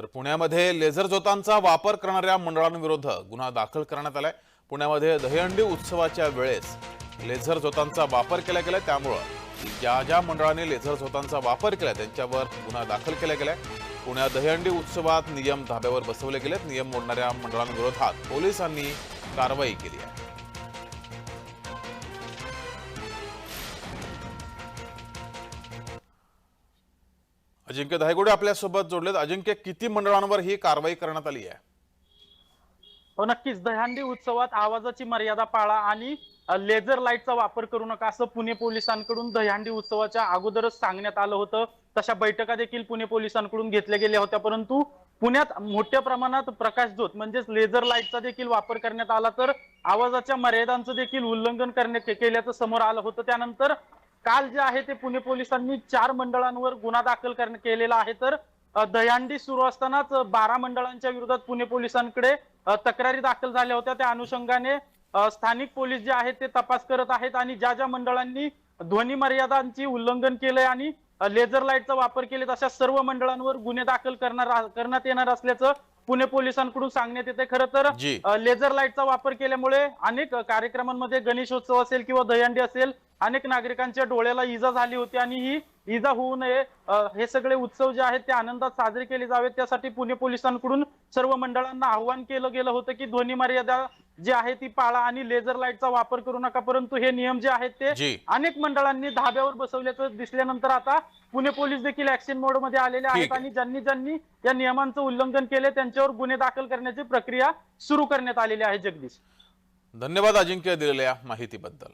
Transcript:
तर पुण्यामध्ये लेझर जोतांचा वापर करणाऱ्या मंडळांविरुद्ध गुन्हा दाखल करण्यात आलाय. पुण्यामध्ये दहीहंडी उत्सवाच्या वेळेस लेझर जोतांचा वापर केला गेलाय. त्यामुळं ज्या ज्या मंडळांनी लेझर झोतांचा वापर केला त्यांच्यावर गुन्हा दाखल केला गेलाय. पुण्यात दहीहंडी उत्सवात नियम धाब्यावर बसवले गेलेत. नियम मोडणाऱ्या मंडळांविरोधात पोलिसांनी कारवाई केली आहे. अजिंक्य धायगुडे आपल्यासोबत जोडलेत. अजिंक्य किती मंडळांवर ही कारवाई करण्यात आली आहे? हो नक्कीच. दह्यांडी उत्सवात आवाजाची मर्यादा पाळा आणि लेझर लाईटचा वापर करू नका असं पुणे पोलिसांकडून दह्यांडी उत्सवाच्या अगोदरच सांगण्यात आलं होतं. तशा बैठका देखील पुणे पोलिसांकडून घेतल्या गेल्या होत्या. परंतु पुण्यात मोठ्या प्रमाणात प्रकाश ज्योत म्हणजेच लेझर लाईटचा देखील वापर करण्यात आला. तर आवाजाच्या मर्यादांचं देखील उल्लंघन करण्यात केल्याचं समोर आलं होतं. त्यानंतर काल जे आहे ते पुणे पोलिसांनी चार मंडळांवर गुन्हा दाखल केलेला आहे. तर दहीहंडी सुरू असतानाच बारा मंडळांच्या विरोधात पुणे पोलिसांकडे तक्रारी दाखल झाल्या होत्या. त्या अनुषंगाने स्थानिक पोलीस जे आहेत ते तपास करत आहेत आणि ज्या ज्या मंडळांनी ध्वनी मर्यादांची उल्लंघन केलंय आणि लेझर लाईटचा वापर केले अशा सर्व मंडळांवर गुन्हे दाखल करणार करण्यात येणार असल्याचं पुणे पोलिसांकडून सांगण्यात येते खरं तर लेझर लाईटचा वापर केल्यामुळे अनेक कार्यक्रमांमध्ये गणेशोत्सव असेल किंवा दहीहंडी असेल अनेक नागरिकांच्या डोळ्याला इजा झाली होती आणि ही इजा होऊ नये हे सगळे उत्सव जे आहेत ते आनंदात साजरे केले जावेत त्यासाठी पुणे पोलिसांकडून सर्व मंडळांना आव्हान केलं गेलं होतं की ध्वनी मर्यादा जी आहे ती पाळा आणि लेझर लाईटचा वापर करू नका परंतु हे नियम जे आहेत ते. अनेक मंडळांनी धाब्यावर बसवल्याचं दिसल्यानंतर आता पुणे पोलीस देखील ऍक्शन मोडमध्ये आलेले आहेत. आणि ज्यांनी ज्यांनी या नियमांचं उल्लंघन केले त्यांच्यावर गुन्हे दाखल करण्याची प्रक्रिया सुरू करण्यात आलेली आहे जगदीश धन्यवाद अजिंक्य दिलेल्या माहितीबद्दल